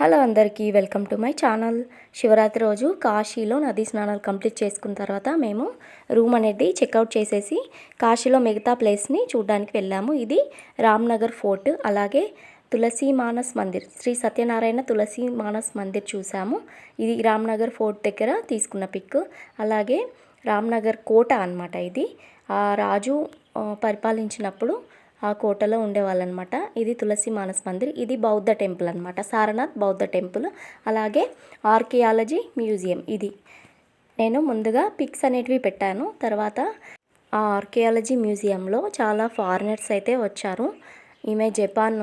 Hello అందరికీ welcome to my channel. Shivaratri రోజు కాశీలో నదీ స్నానాలు కంప్లీట్ చేసుకున్న తర్వాత మేము రూమ్ అనేది చెక్అవుట్ చేసేసి కాశీలో మిగతా ప్లేస్ని చూడడానికి వెళ్ళాము. ఇది రామ్నగర్ ఫోర్ట్ అలాగే తులసి మానస్ మందిర్ శ్రీ సత్యనారాయణ తులసి మానస్ మందిర్ చూసాము. ఇది రామ్నగర్ ఫోర్ట్ దగ్గర తీసుకున్న పిక్. అలాగే రామ్నగర్ కోట అన్నమాట ఇది. ఆ రాజు పరిపాలించినప్పుడు ఆ కోటలో ఉండేవాళ్ళనమాట. ఇది తులసి మానస్ మందిర్. ఇది బౌద్ధ టెంపుల్ అనమాట సారనాథ్ బౌద్ధ టెంపుల్. అలాగే ఆర్కియాలజీ మ్యూజియం ఇది. నేను ముందుగా పిక్స్ అనేటివి పెట్టాను. తర్వాత ఆ ఆర్కియాలజీ మ్యూజియంలో చాలా ఫారినర్స్ అయితే వచ్చారు. ఈమె జపాన్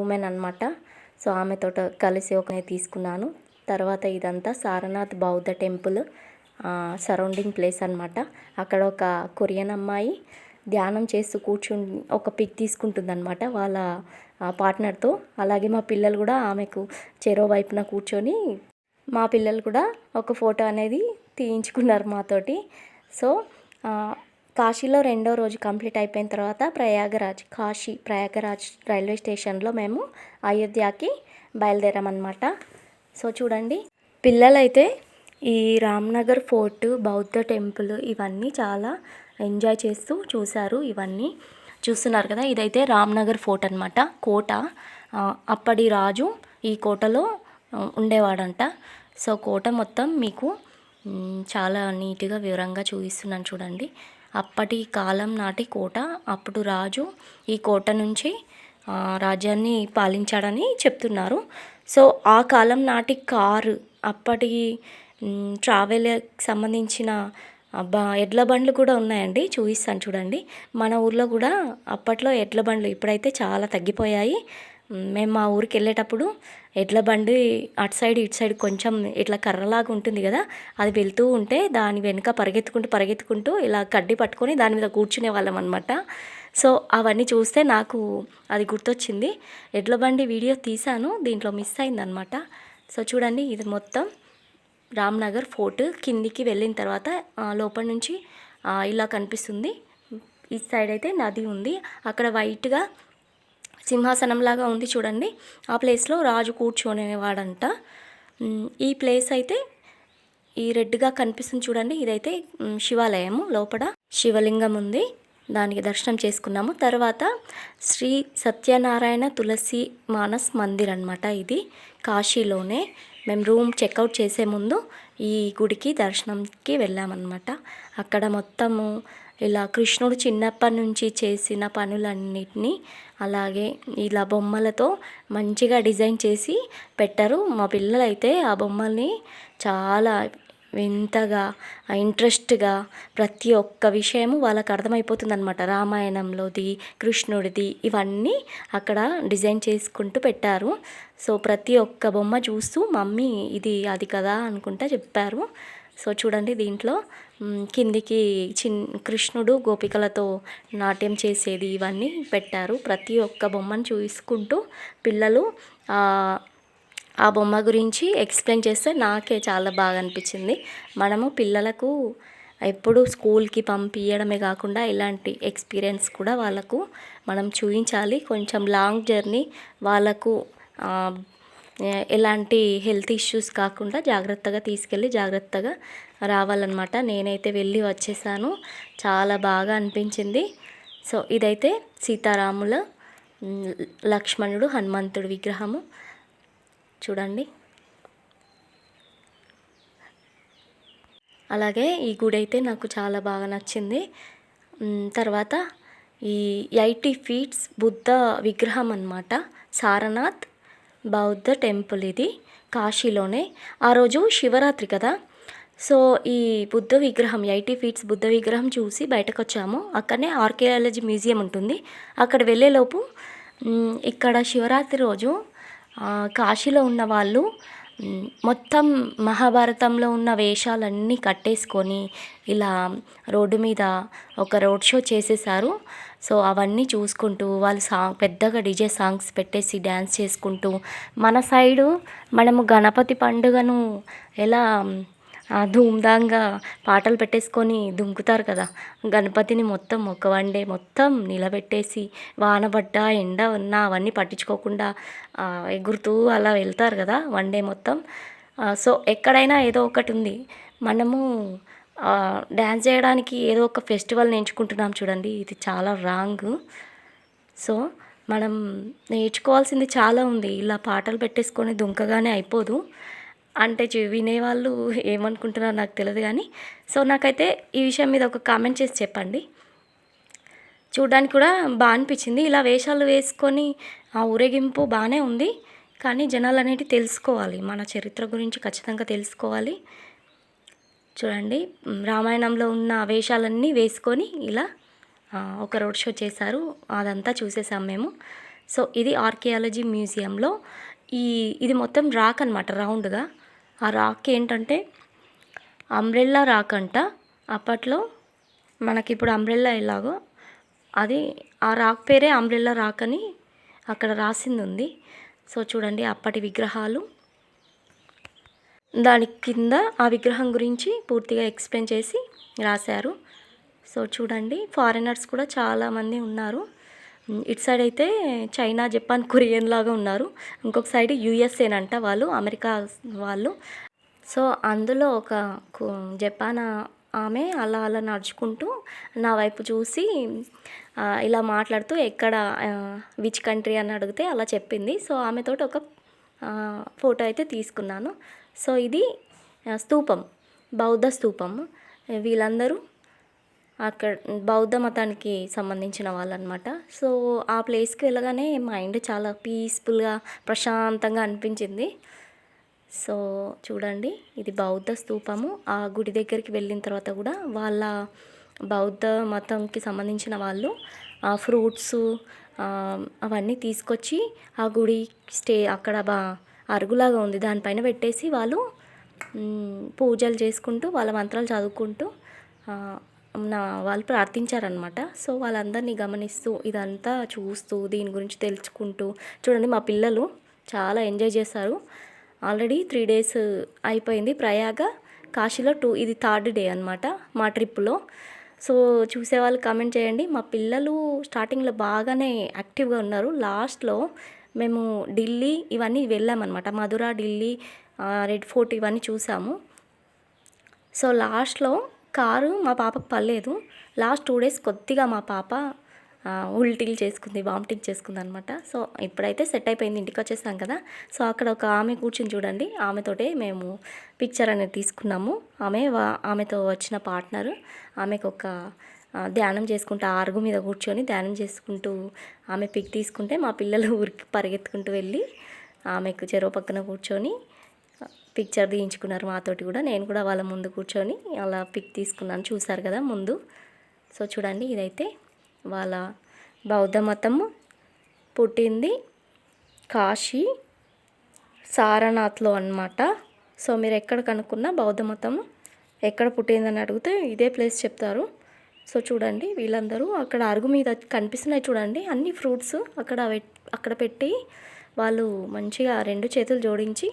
ఉమెన్ అనమాట సో ఆమెతో కలిసి ఒక తీసుకున్నాను. తర్వాత ఇదంతా సారనాథ్ బౌద్ధ టెంపుల్ సరౌండింగ్ ప్లేస్ అనమాట అక్కడ ఒక కొరియన్ అమ్మాయి ధ్యానం చేస్తూ కూర్చుని ఒక పిక్ తీసుకుంటుందన్నమాట వాళ్ళ పార్ట్నర్తో. అలాగే మా పిల్లలు కూడా ఆమెకు చెరో వైపున కూర్చొని మా పిల్లలు కూడా ఒక ఫోటో అనేది తీయించుకున్నారు మాతోటి. సో కాశీలో రెండో రోజు కంప్లీట్ అయిపోయిన తర్వాత ప్రయాగరాజ్ కాశీ ప్రయాగరాజ్ రైల్వే స్టేషన్లో మేము అయోధ్యకి బయలుదేరామన్నమాట. సో చూడండి పిల్లలైతే ఈ రామ్నగర్ ఫోర్టు బౌద్ధ టెంపుల్ ఇవన్నీ చాలా ఎంజాయ్ చేస్తూ చూశారు ఇవన్నీ. చూస్తున్నారు కదా ఇదైతే రామ్నగర్ ఫోర్ట్ అనమాట కోట. అప్పటి రాజు ఈ కోటలో ఉండేవాడంట. సో కోట మొత్తం మీకు చాలా నీట్గా వివరంగా చూపిస్తున్నాను చూడండి. అప్పటి కాలం నాటి కోట అప్పుడు రాజు ఈ కోట నుంచి రాజ్యాన్ని పాలించాడని చెప్తున్నారు. సో ఆ కాలం నాటి కారు అప్పటి ట్రావెల్కి సంబంధించిన అబ్బా ఎడ్ల బండ్లు కూడా ఉన్నాయండి. చూపిస్తాను చూడండి. మన ఊర్లో కూడా అప్పట్లో ఎడ్ల బండ్లు ఇప్పుడైతే చాలా తగ్గిపోయాయి. మేము మా ఊరికి వెళ్ళేటప్పుడు ఎడ్ల బండి అటు సైడ్ ఇటు సైడ్ కొంచెం ఇట్లా కర్రలాగా ఉంటుంది కదా అది వెళ్తూ ఉంటే దాని వెనుక పరిగెత్తుకుంటూ పరిగెత్తుకుంటూ ఇలా కడ్డి పట్టుకొని దాని మీద కూర్చునే వాళ్ళం అనమాట సో అవన్నీ చూస్తే నాకు అది గుర్తొచ్చింది. ఎడ్ల బండి వీడియో తీశాను దీంట్లో మిస్ అయిందనమాట సో చూడండి ఇది మొత్తం. రామ్నగర్ ఫోర్ట్ కిందికి వెళ్ళిన తర్వాత లోపల నుంచి ఇలా కనిపిస్తుంది. ఈ సైడ్ అయితే నది ఉంది. అక్కడ వైట్గా సింహాసనంలాగా ఉంది చూడండి. ఆ ప్లేస్లో రాజు కూర్చొనేవాడంట. ఈ ప్లేస్ అయితే ఈ రెడ్గా కనిపిస్తుంది చూడండి. ఇదైతే శివాలయము. లోపల శివలింగం ఉంది. దానికి దర్శనం చేసుకున్నాము. తర్వాత శ్రీ సత్యనారాయణ తులసి మానస్ మందిర్ అనమాట ఇది. కాశీలోనే మేము రూమ్ చెక్అవుట్ చేసే ముందు ఈ గుడికి దర్శనంకి వెళ్ళామన్నమాట. అక్కడ మొత్తము ఇలా కృష్ణుడు చిన్నప్పటి నుంచి చేసిన పనులన్నిటినీ అలాగే ఇలా బొమ్మలతో మంచిగా డిజైన్ చేసి పెట్టారు. మా పిల్లలైతే ఆ బొమ్మల్ని చాలా వింతగా ఇంట్రెస్ట్గా ప్రతి ఒక్క విషయము వాళ్ళకి అర్థమైపోతుంది అనమాట రామాయణంలోది కృష్ణుడిది ఇవన్నీ అక్కడ డిజైన్ చేసుకుంటూ పెట్టారు. సో ప్రతి ఒక్క బొమ్మ చూస్తూ మమ్మీ ఇది అది కదా అనుకుంటా చెప్పారు. సో చూడండి దీంట్లో కిందికి చిన్ కృష్ణుడు గోపికలతో నాట్యం చేసేది ఇవన్నీ పెట్టారు. ప్రతి ఒక్క బొమ్మను చూసుకుంటూ పిల్లలు ఆ, బొమ్మ గురించి ఎక్స్ప్లెయిన్ చేస్తే నాకే చాలా బాగా అనిపించింది. మనము పిల్లలకు ఎప్పుడు స్కూల్కి పంపించడమే కాకుండా ఇలాంటి ఎక్స్పీరియన్స్ కూడా వాళ్ళకు మనం చూపించాలి కొంచెం లాంగ్ జర్నీ వాళ్ళకు ఎలాంటి హెల్త్ ఇష్యూస్ కాకుండా జాగ్రత్తగా తీసుకెళ్ళి జాగ్రత్తగా రావాలన్నమాట. నేనైతే వెళ్ళి వచ్చేసాను. చాలా బాగా అనిపించింది. సో ఇదైతే సీతారాముల లక్ష్మణుడు హనుమంతుడు విగ్రహము. చూడండి. అలాగే ఈ గుడి అయితే నాకు చాలా బాగా నచ్చింది. తర్వాత ఈ ఎయిటీ ఫీట్స్ బుద్ధ విగ్రహం అన్నమాట. సారనాథ్ బౌద్ధ టెంపుల్ ఇది కాశీలోనే. ఆ రోజు శివరాత్రి కదా. సో ఈ బుద్ధ విగ్రహం ఎయిటీ ఫీట్స్ బుద్ధ విగ్రహం చూసి బయటకు వచ్చాము అక్కడనే ఆర్కియాలజీ మ్యూజియం ఉంటుంది. అక్కడ వెళ్ళేలోపు ఇక్కడ శివరాత్రి రోజు కాశీలో ఉన్న వాళ్ళు మొత్తం మహాభారతంలో ఉన్న వేషాలన్నీ కట్టేసుకొని ఇలా రోడ్డు మీద ఒక రోడ్ షో చేసేసారు సో అవన్నీ చూసుకుంటూ వాళ్ళు సాంగ్ పెద్దగా డీజే సాంగ్స్ పెట్టేసి డ్యాన్స్ చేసుకుంటూ మన సైడు మనము గణపతి పండుగను ఎలా ధూమ్ధాంగా పాటలు పెట్టేసుకొని దుంకుతారు కదా. గణపతిని మొత్తం ఒక వన్ డే మొత్తం నిలబెట్టేసి వాన పడ్డా ఎండ ఉన్నా అవన్నీ పట్టించుకోకుండా ఎగురుతూ అలా వెళ్తారు కదా వన్ డే మొత్తం. సో ఎక్కడైనా ఏదో ఒకటి ఉంది. మనము డ్యాన్స్ చేయడానికి ఏదో ఒక ఫెస్టివల్ ఎంచుకుంటున్నాం చూడండి. ఇది చాలా రాంగ్. సో మనం నేర్చుకోవాల్సింది చాలా ఉంది. ఇలా పాటలు పెట్టేసుకొని దుంకగానే అయిపోదు. అంటే వినేవాళ్ళు ఏమనుకుంటున్నారో నాకు తెలియదు కానీ సో నాకైతే ఈ విషయం మీద ఒక కామెంట్ చేసి చెప్పండి. చూడడానికి కూడా బాగా అనిపించింది. ఇలా వేషాలు వేసుకొని ఆ ఊరేగింపు బాగానే ఉంది కానీ జనాలు అనేటివి తెలుసుకోవాలి. మన చరిత్ర గురించి ఖచ్చితంగా తెలుసుకోవాలి. చూడండి రామాయణంలో ఉన్న వేషాలన్నీ వేసుకొని ఇలా ఒక రోడ్ షో చేశారు. అదంతా చూసేసాం మేము. సో ఇది ఆర్కియాలజీ మ్యూజియంలో ఈ ఇది మొత్తం రాక్ అనమాట రౌండ్గా. ఆ రాక్ ఏంటంటే అంబ్రెల్లా రాక్ అంట. అప్పట్లో మనకి ఇప్పుడు అంబ్రెల్లా ఎలాగో అది ఆ రాక్ పేరే అంబ్రెల్లా రాక్ అని అక్కడ రాసింది ఉంది సో చూడండి అప్పటి విగ్రహాలు. దాని కింద ఆ విగ్రహం గురించి పూర్తిగా ఎక్స్ప్లెయిన్ చేసి రాశారు. సో చూడండి ఫారినర్స్ కూడా చాలామంది ఉన్నారు. ఇటు సైడ్ అయితే చైనా జపాన్ కొరియన్ లాగా ఉన్నారు. ఇంకొక సైడ్ యుఎస్ఏనంట వాళ్ళు అమెరికా వాళ్ళు. సో అందులో ఒక జపాన్ ఆమె అలా అలా నడుచుకుంటూ నా వైపు చూసి ఇలా మాట్లాడుతూ ఎక్కడ విచ్ కంట్రీ అని అడిగితే అలా చెప్పింది. సో ఆమెతో ఒక ఫోటో అయితే తీసుకున్నాను. సో ఇది స్తూపం బౌద్ధ స్తూపం. వీళ్ళందరూ అక్కడ బౌద్ధ మతానికి సంబంధించిన వాళ్ళనమాట. సో ఆ ప్లేస్కి వెళ్ళగానే మైండ్ చాలా పీస్ఫుల్గా ప్రశాంతంగా అనిపించింది. సో చూడండి ఇది బౌద్ధ స్తూపము ఆ గుడి దగ్గరికి వెళ్ళిన తర్వాత కూడా వాళ్ళ బౌద్ధ మతంకి సంబంధించిన వాళ్ళు ఆ ఫ్రూట్స్ అవన్నీ తీసుకొచ్చి ఆ గుడి స్టే అక్కడ బా అరుగులాగా ఉంది. దానిపైన పెట్టేసి వాళ్ళు పూజలు చేసుకుంటూ వాళ్ళ మంత్రాలు చదువుకుంటూ నా వాళ్ళు ప్రార్థించారనమాట సో వాళ్ళందరినీ గమనిస్తూ ఇదంతా చూస్తూ దీని గురించి తెలుసుకుంటూ చూడండి మా పిల్లలు చాలా ఎంజాయ్ చేశారు. ఆల్రెడీ త్రీ డేస్ అయిపోయింది. ప్రయాగ కాశీలో టూ ఇది థర్డ్ డే అనమాట మా ట్రిప్లో సో చూసేవాళ్ళు కామెంట్ చేయండి. మా పిల్లలు స్టార్టింగ్లో బాగానే యాక్టివ్గా ఉన్నారు. లాస్ట్లో మేము ఢిల్లీ ఇవన్నీ వెళ్ళామన్నమాట. మధుర ఢిల్లీ రెడ్ ఫోర్ట్ ఇవన్నీ చూసాము. సో లాస్ట్లో కారు మా పాపకు పర్లేదు లాస్ట్ టూ డేస్ కొద్దిగా మా పాప ఉల్టీలు చేసుకుంది వామిటింగ్ చేసుకుంది అనమాట సో ఇప్పుడైతే సెట్ అయిపోయింది ఇంటికి వచ్చేసాం కదా. సో అక్కడ ఒక ఆమె కూర్చుని చూడండి. ఆమెతోటే మేము పిక్చర్ అనేది తీసుకున్నాము. ఆమె వా- ఆమెతో వచ్చిన పార్ట్నర్. ఆమెకు ఒక ధ్యానం చేసుకుంటూ ఆరుగు మీద కూర్చొని ధ్యానం చేసుకుంటూ ఆమె పిక్ తీసుకుంటే మా పిల్లలు ఊరికి పరిగెత్తుకుంటూ వెళ్ళి ఆమెకు చెరువు పక్కన కూర్చొని పిక్చర్ తీయించుకున్నారు మాతోటి కూడా. నేను కూడా వాళ్ళ ముందు కూర్చొని అలా పిక్ తీసుకున్నాను. చూసారు కదా ముందు. సో చూడండి ఇదైతే వాళ్ళ బౌద్ధ మతము. పుట్టింది కాశీ సారనాథ్లో అన్నమాట. సో మీరు ఎక్కడ కనుక్కున్నా బౌద్ధ మతం ఎక్కడ పుట్టిందని అడిగితే ఇదే ప్లేస్ చెప్తారు. సో చూడండి వీళ్ళందరూ అక్కడ అరుగు మీద కనిపిస్తున్నాయి చూడండి. అన్ని ఫ్రూట్స్ అక్కడ అక్కడ పెట్టి వాళ్ళు మంచిగా రెండు చేతులు జోడించి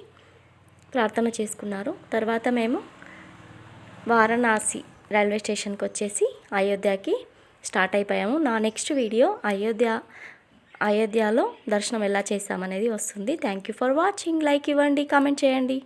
ప్రార్థన చేసుకున్నారు. తర్వాత మేము వారణాసి రైల్వే స్టేషన్కి వచ్చేసి అయోధ్యకి స్టార్ట్ అయిపోయాము. నా నెక్స్ట్ వీడియో అయోధ్య అయోధ్యలో దర్శనం ఎలా చేసామనేది వస్తుంది. Thank you for watching. Like ఇవ్వండి కామెంట్ చేయండి.